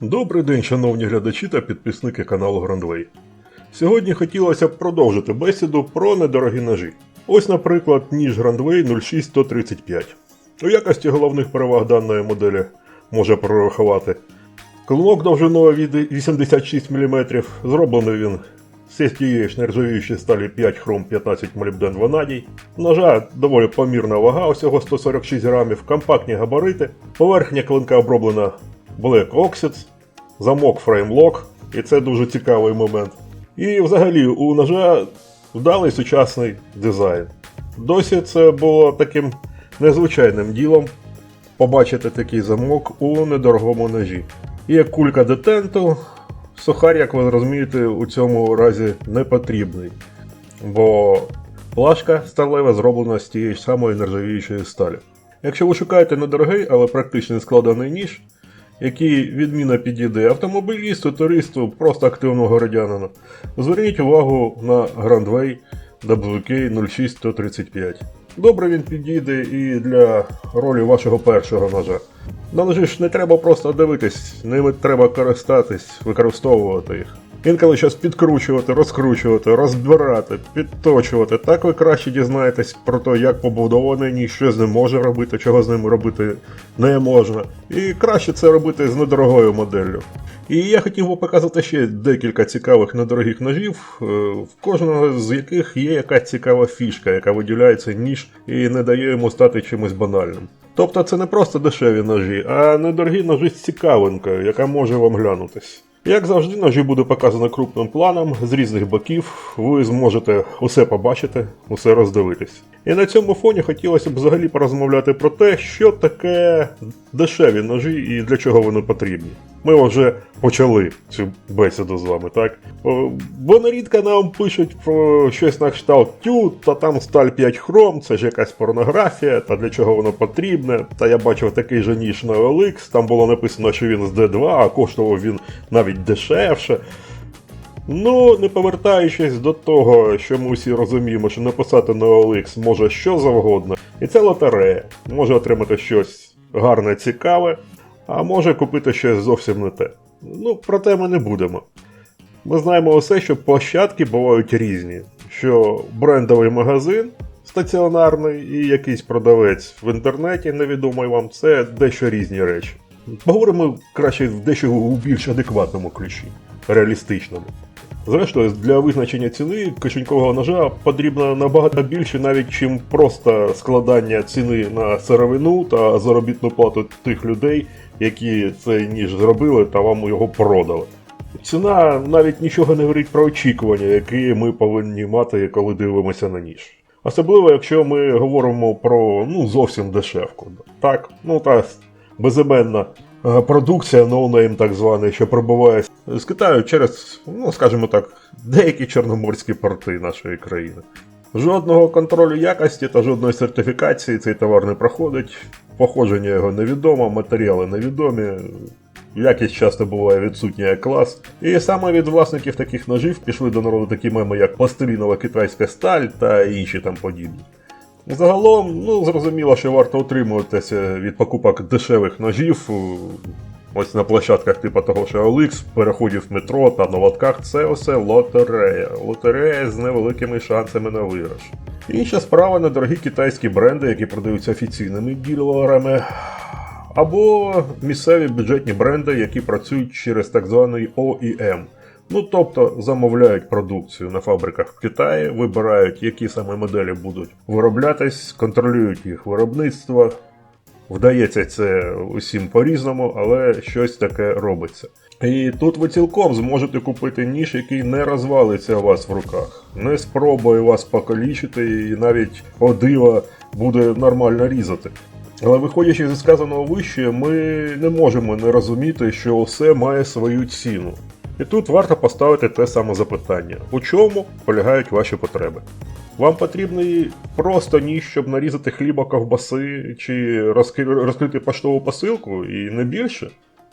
Добрий день, шановні глядачі та підписники каналу Грандвей. Сьогодні хотілося б продовжити бесіду про недорогі ножі. Ось, наприклад, ніж Грандвей 06135. У якості головних переваг даної моделі може прорахувати. Клинок довжиною від 86 мм, зроблений він з цієї ж нержавіючої сталі 5 хром 15 молібден ванадій. Ножа доволі помірна вага, усього 146 грамів, компактні габарити. Поверхня клинка оброблена Black Oxide, замок FrameLock, і це дуже цікавий момент. І взагалі у ножа вдалий сучасний дизайн. Досі це було таким незвичайним ділом побачити такий замок у недорогому ножі. І як кулька детенту, сухар, як ви розумієте, у цьому разі не потрібний. Бо плашка сталева зроблена з тієї ж самої нержавіючої сталі. Якщо ви шукаєте недорогий, але практично складений ніж, який відміна підійде автомобілісту, туристу, просто активного городянина, зверніть увагу на Grandway WK 06135. Добре він підійде і для ролі вашого першого ножа. На ножі ж не треба просто дивитись, ними треба користатись, використовувати їх. Інколи щось підкручувати, розкручувати, розбирати, підточувати. Так ви краще дізнаєтесь про те, як побудований ніж, що з ним може робити, чого з ним робити не можна. І краще це робити з недорогою моделлю. І я хотів би показати ще декілька цікавих недорогих ножів, е, в кожного з яких є якась цікава фішка, яка виділяє цей ніж і не дає йому стати чимось банальним. Тобто це не просто дешеві ножі, а недорогі ножі з цікавинкою, яка може вам глянутись. Як завжди, ножі буде показано крупним планом з різних боків. Ви зможете усе побачити, усе роздивитись. І на цьому фоні хотілося б взагалі порозмовляти про те, що таке дешеві ножі і для чого вони потрібні. Ми вже почали цю бесіду з вами, так? Бо нерідко нам пишуть про щось на кшталт тю, та там сталь 5 хром, це ж якась порнографія, та для чого воно потрібне. Та я бачив такий же ніж на OLX, там було написано, що він з D2, а коштував він навіть дешевше. Ну, не повертаючись до того, що ми всі розуміємо, що написати на OLX може що завгодно, і це лотерея. Може отримати щось гарне, цікаве, а може купити щось зовсім не те. Ну, про те ми не будемо. Ми знаємо усе, що площадки бувають різні, що брендовий магазин стаціонарний і якийсь продавець в інтернеті, невідомий вам, це дещо різні речі. Поговоримо краще в дещо у більш адекватному ключі, реалістичному. Зрештою, для визначення ціни кишенькового ножа потрібно набагато більше, навіть чим просто складання ціни на сировину та заробітну плату тих людей, які цей ніж зробили та вам його продали. Ціна навіть нічого не говорить про очікування, які ми повинні мати, коли дивимося на ніж. Особливо, якщо ми говоримо про ну, зовсім дешевку. Так, ну та безіменна е, продукція, ноунейм так званий, що пробуває з Китаю через, ну скажімо так, деякі чорноморські порти нашої країни. Жодного контролю якості та жодної сертифікації цей товар не проходить. Походження його невідомо, матеріали невідомі. Якість часто буває відсутня як клас. І саме від власників таких ножів пішли до народу такі меми, як пластилінова китайська сталь та інші там подібні. Загалом, ну зрозуміло, що варто утримуватися від покупок дешевих ножів. Ось на площадках типу того, що OLX, переходів метро та на лотках це усе лотерея. Лотерея з невеликими шансами на виграш. Інша справа недорогі китайські бренди, які продаються офіційними ділерами, або місцеві бюджетні бренди, які працюють через так званий OEM. Ну тобто замовляють продукцію на фабриках в Китаї, вибирають, які саме моделі будуть вироблятись, контролюють їх виробництво. Вдається це усім по-різному, але щось таке робиться. І тут ви цілком зможете купити ніж, який не розвалиться у вас в руках, не спробує вас покалічити і навіть о диво буде нормально різати. Але виходячи зі сказаного вище, ми не можемо не розуміти, що все має свою ціну. І тут варто поставити те саме запитання: у чому полягають ваші потреби? Вам потрібний просто ніж, щоб нарізати хліба ковбаси чи розкрити поштову посилку і не більше?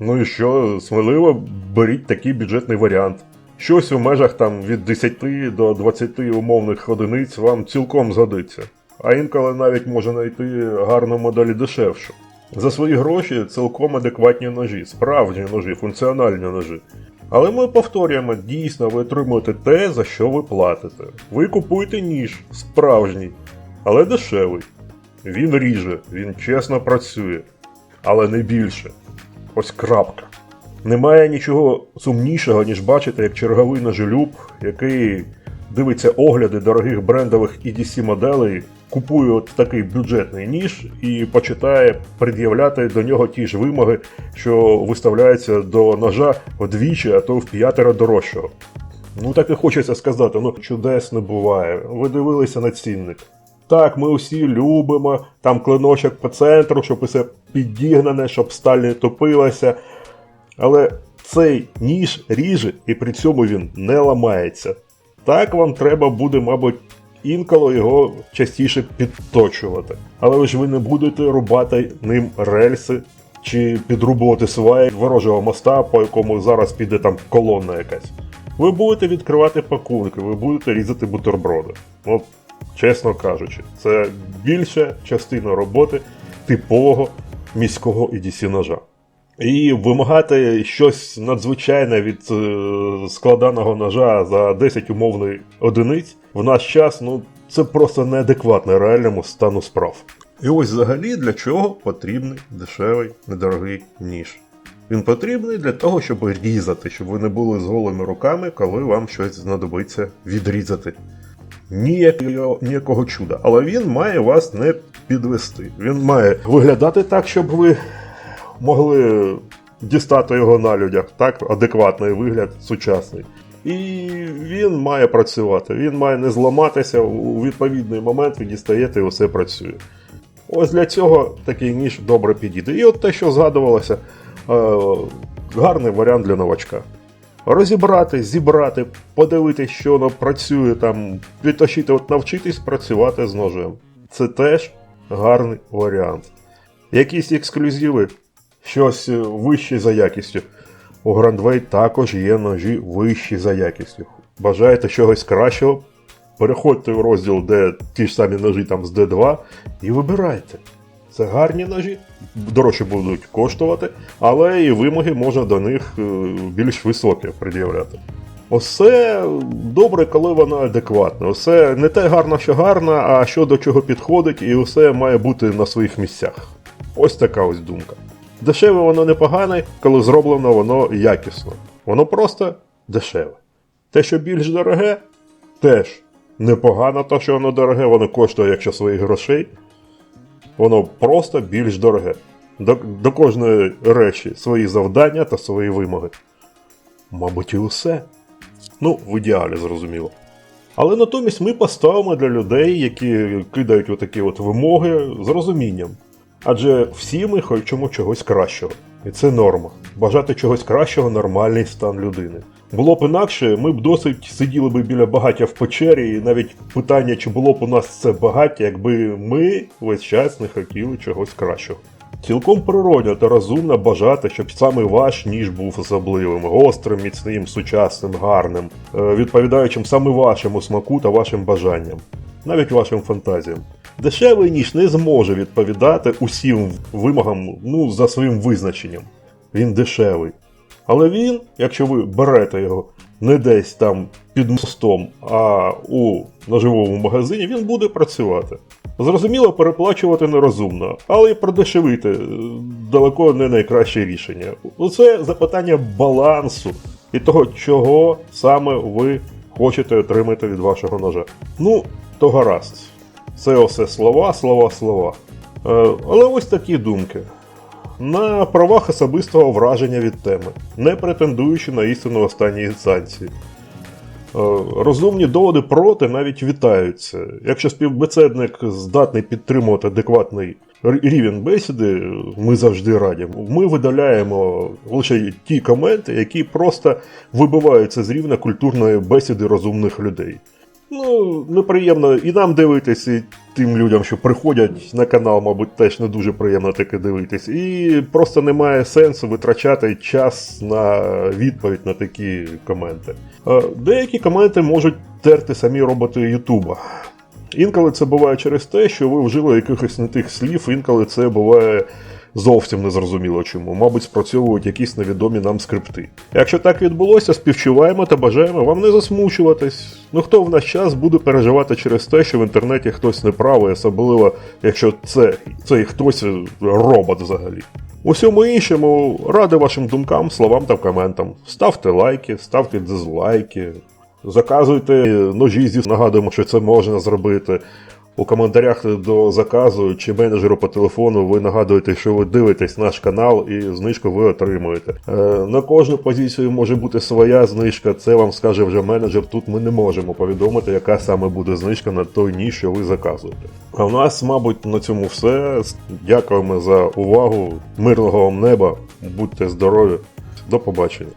Ну і що, сміливо беріть такий бюджетний варіант. Щось у межах там від 10 до 20 умовних одиниць вам цілком згодиться. А інколи навіть може знайти гарну модель дешевшу. За свої гроші цілком адекватні ножі, справжні ножі, функціональні ножі. Але ми повторюємо, дійсно ви отримуєте те, за що ви платите. Ви купуєте ніж, справжній, але дешевий. Він ріже, він чесно працює, але не більше. Ось крапка. Немає нічого сумнішого, ніж бачити, як черговий ножелюб, який дивиться огляди дорогих брендових EDC моделей, купує от такий бюджетний ніж і почитає пред'являти до нього ті ж вимоги, що виставляються до ножа вдвічі, а то в п'ятеро дорожчого. Ну так і хочеться сказати, ну чудес не буває. Ви дивилися на цінник. Так, ми усі любимо, там клиночок по центру, щоб усе підігнане, щоб сталь не топилася. Але цей ніж ріже і при цьому він не ламається. Так вам треба буде, мабуть, інколи його частіше підточувати. Але ж ви не будете рубати ним рельси чи підрубувати сваї ворожого моста, по якому зараз піде там колона якась. Ви будете відкривати пакунки, ви будете різати бутерброди. От, чесно кажучи, це більша частина роботи типового міського EDC ножа. І вимагати щось надзвичайне від е, складаного ножа за 10 умовних одиниць в наш час, ну це просто неадекватно реальному стану справ. І ось взагалі для чого потрібний дешевий недорогий ніж. Він потрібний для того, щоб різати, щоб ви не були з голими руками, коли вам щось знадобиться відрізати. Ніякого, ніякого чуда. Але він має вас не підвести. Він має виглядати так, щоб ви могли дістати його на людях, так, адекватний вигляд, сучасний. І він має працювати, він має не зламатися у відповідний момент, ви дістаєте і все працює. Ось для цього такий ніж добре підійде. І от те, що згадувалося, е, гарний варіант для новачка. Розібрати, зібрати, подивитися, що воно працює, там, підтащити, от навчитись працювати з ножем. Це теж гарний варіант. Якісь ексклюзиви, щось е, вище за якістю. У Grandway також є ножі вищі за якістю. Бажаєте чогось кращого? Переходьте в розділ, де ті ж самі ножі там з D2 і вибирайте. Це гарні ножі, дорожче будуть коштувати, але і вимоги можна до них е, більш високі пред'являти. Усе добре, коли воно адекватне. Усе не те гарно, що гарно, а що до чого підходить, і усе має бути на своїх місцях. Ось така ось думка. Дешеве воно непогане, коли зроблено воно якісно. Воно просто дешеве. Те, що більш дороге, теж непогано, то, що воно дороге, воно коштує, якщо своїх грошей. Воно просто більш дороге. До, до кожної речі свої завдання та свої вимоги. Мабуть, і усе. Ну, в ідеалі, зрозуміло. Але натомість ми поставимо для людей, які кидають отакі от вимоги з розумінням. Адже всі ми хочемо чогось кращого. І це норма. Бажати чогось кращого нормальний стан людини. Було б інакше, ми б досить сиділи б біля багаття в печері, і навіть питання, чи було б у нас це багаття, якби ми весь час не хотіли чогось кращого. Цілком природно та розумно бажати, щоб саме ваш ніж був особливим, гострим, міцним, сучасним, гарним, е, відповідаючим саме вашому смаку та вашим бажанням, навіть вашим фантазіям. Дешевий ніж не зможе відповідати усім вимогам ну, за своїм визначенням. Він дешевий. Але він, якщо ви берете його не десь там під мостом, а у ноживому магазині, він буде працювати. Зрозуміло, переплачувати нерозумно, але і продешевити е, далеко не найкраще рішення. Це запитання балансу і того, чого саме ви хочете отримати від вашого ножа. Ну, то гаразд. Це все слова, слова, слова. Е, Але ось такі думки. На правах особистого враження від теми, не претендуючи на істину останньої інстанції. Е, Розумні доводи проти навіть вітаються. Якщо співбесідник здатний підтримувати адекватний рівень бесіди, ми завжди раді. Ми видаляємо лише ті коменти, які просто вибиваються з рівня культурної бесіди розумних людей. Ну, неприємно і нам дивитись, і тим людям, що приходять на канал, мабуть, теж не дуже приємно таке дивитись. І просто немає сенсу витрачати час на відповідь на такі коменти. Е, Деякі коменти можуть терти самі роботи Ютуба. Інколи це буває через те, що ви вжили якихось не тих слів, інколи це буває Зовсім не зрозуміло чому. Мабуть, спрацьовують якісь невідомі нам скрипти. Якщо так відбулося, співчуваємо та бажаємо вам не засмучуватись. Ну хто в наш час буде переживати через те, що в інтернеті хтось неправий, особливо якщо це цей хтось робот взагалі. Усьому іншому ради вашим думкам, словам та коментам. Ставте лайки, ставте дизлайки, заказуйте ножі зі нагадуємо, що це можна зробити. У коментарях до заказу чи менеджеру по телефону ви нагадуєте, що ви дивитесь наш канал і знижку ви отримуєте. Е, на кожну позицію може бути своя знижка, це вам скаже вже менеджер. Тут ми не можемо повідомити, яка саме буде знижка на той ніж, що ви заказуєте. А в нас, мабуть, на цьому все. Дякуємо за увагу. Мирного вам неба, будьте здорові, до побачення.